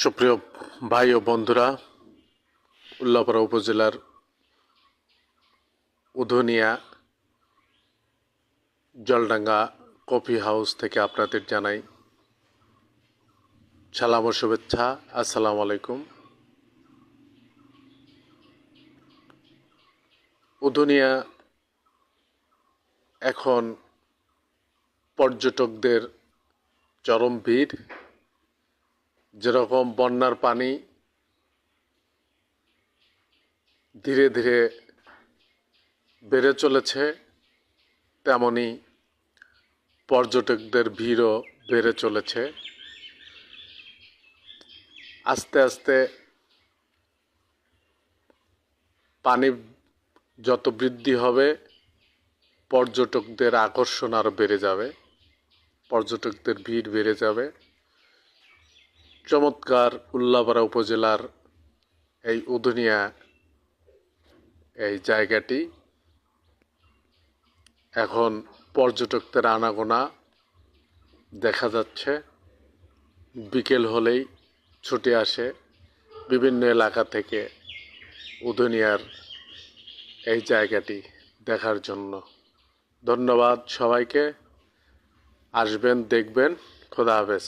সুপ্রিয় ভাই ও বন্ধুরা, উল্লাপাড়া উপজেলার উধনিয়া জলডাঙ্গা কফি হাউস থেকে আপনাদের জানাই সালাম ও শুভেচ্ছা। আসসালামু আলাইকুম। উধনিয়া এখন পর্যটকদের চরম ভিড়। যেরকম বন্যার পানি ধীরে ধীরে বেড়ে চলেছে, তেমনি পর্যটকদের ভিড়ও বেড়ে চলেছে। আস্তে আস্তে পানি যত বৃদ্ধি হবে, পর্যটকদের আকর্ষণ আরও বেড়ে যাবে, পর্যটকদের ভিড় বেড়ে যাবে। চমৎকার উল্লাপাড়া উপজেলার এই উদুনিয়া এই জায়গাটি এখন পর্যটকদের আনাগোনা দেখা যাচ্ছে। বিকেল হলেই ছুটে আসে বিভিন্ন এলাকা থেকে উদুনিয়ার এই জায়গাটি দেখার জন্য। ধন্যবাদ সবাইকে। আসবেন, দেখবেন। খোদা হাফেজ।